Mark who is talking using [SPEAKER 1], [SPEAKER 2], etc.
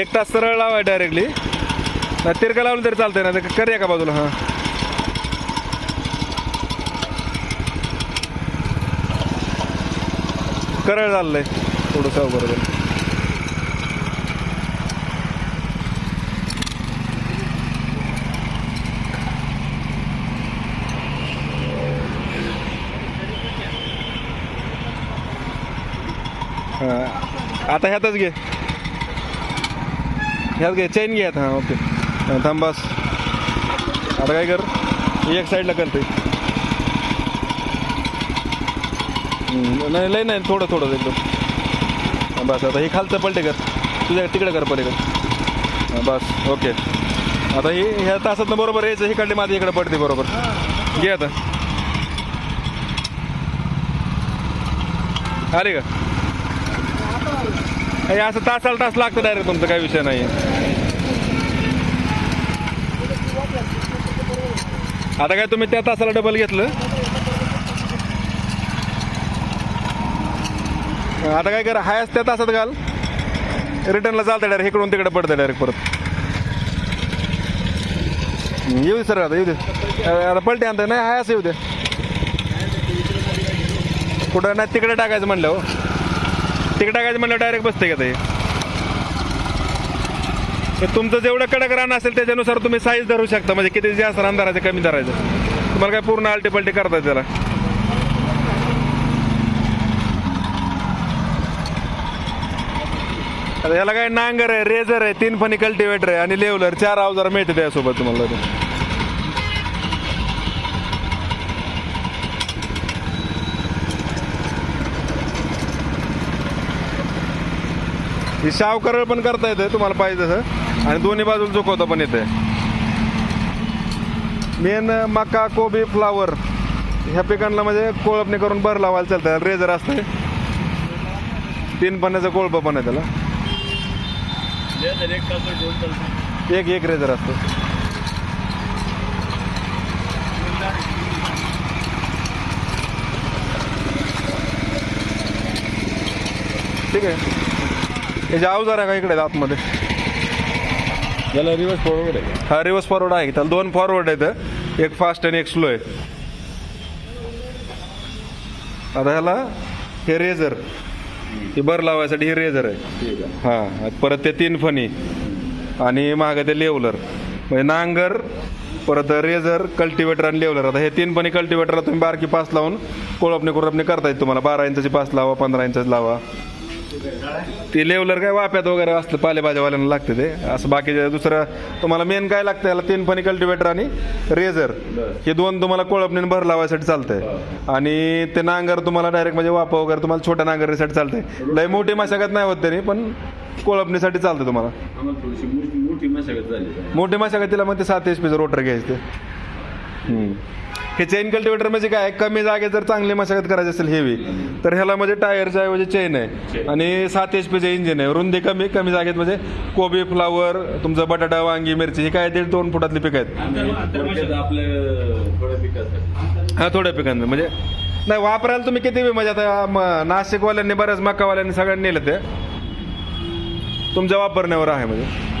[SPEAKER 1] एक तास सरळ लावाय डायरेक्टली नाही तिरका लावलं तरी चालतंय ना करूया का बाजूला हां. करळ चाललंय थोडंसं बरोबर आता ह्यातच घे. ह्यात घे चेन घे हां ओके हां थांब बस. आता काय कर? एक साईडला करते नाही लय नाही थोडं थोडं एकदम बस आता हे खालचं पलटे कर. तुझ्या तिकडे कर पलटे हां बस ओके आता हे ह्या तासातनं बरोबर यायचं हे कडली माझी इकडे पडते बरोबर. घे आता. आले का? हे असं तासाला तास लागतं डायरेक्ट तुमचं काही विषय नाही आता काय तुम्ही त्या तासाला डबल घेतलं? आता काय करा हायस त्या तासात घाल. रिटर्नला चालतं डायरेक्ट इकडून तिकडे पडतं डायरेक्ट परत. येऊ दे सर आता येऊ दे. आता पलटे आणतं नाही हायस येऊ दे. कुठं नाही तिकडे टाकायचं म्हणलं हो. तिकडे टाकायचं म्हणलं डायरेक्ट बसते का ते? तर तुमचं जेवढं कडक रान असेल त्याच्यानुसार तुम्ही साईज धरू शकता. म्हणजे किती जास्त रान धरायचं कमी धरायचं. तुम्हाला काय पूर्ण आलटी पलटी करता त्याला. आता याला काय नांगर आहे रेझर आहे तीन फणी कल्टिवेटर आहे आणि लेवलर चार अवजार मिळते त्यासोबत तुम्हाला. ही शाव करळ पण करता येते तुम्हाला पाहिजे तसं. आणि दोन्ही बाजूला चुकवता पण येते मेन मका कोबी फ्लावर ह्या पिकांना म्हणजे कोळपणी करून बरं लावायला चालतं रेझर असतं तीन पाण्याचं कोळप पण आहे त्याला. एक एक रेझर असतो ठीक आहे. याचे अवजार आहे का इकडे आतमध्ये?
[SPEAKER 2] याला रिवर्स फॉरवर्ड आहे.
[SPEAKER 1] हा रिवर्स फॉरवर्ड आहे. त्याला दोन फॉरवर्ड आहेत एक फास्ट आणि एक स्लो आहे. आता ह्याला हे रेझर हे बर लावायसाठी हे रेझर आहे. हां परत ते तीन फणी. आणि मागं ते लेवलर म्हणजे नांगर परत रेझर कल्टिवेटर आणि लेवलर आता हे तीन फणी कल्टिवेटरला तुम्ही बारकी पास लावून कोळपणी कोळपणी करता येते तुम्हाला. बारा इंचाची पास लावा पंधरा इंचाची लावा. ते लेवलर काय वाप्यात वगैरे असतं पालेभाज्यावाल्यांना लागते ते. असं बाकीचे दुसरं तुम्हाला मेन काय लागतं याला तीन फणी कल्टिवेटर आणि रेझर हे दोन तुम्हाला कोळपणीने भर लावायसाठी चालतंय. आणि ते नांगर तुम्हाला डायरेक्ट म्हणजे वापा वगैरे तुम्हाला छोट्या नांगरीसाठी चालतंय. लय मोठी मशागत नाही होत तरी पण कोळपणीसाठी चालतं तुम्हाला.
[SPEAKER 2] मोठी मशागत
[SPEAKER 1] मशागतीला मग ते सात एच पीचं रोटर घ्यायचं ते. हे चेन कल्टिवेटर म्हणजे काय? कमी जागेत जर चांगली मशागत करायची असेल हेवी तर ह्याला म्हणजे टायरच्या ऐवजी चेन आहे. आणि सात एच पीचं इंजिन आहे. रुंदी कमी कमी जागेत म्हणजे कोबी फ्लावर तुमचं बटाटा वांगी मिरची हे काय दीड दोन फुटातली पिकं आहेत. हा थोड्या पिकांचं म्हणजे नाही वापरायला तुम्ही किती म्हणजे आता म- नाशिकवाल्यांनी बऱ्याच मकावाल्यांनी सगळ्यांनी नेलं ते. तुमच्या वापरण्यावर आहे म्हणजे.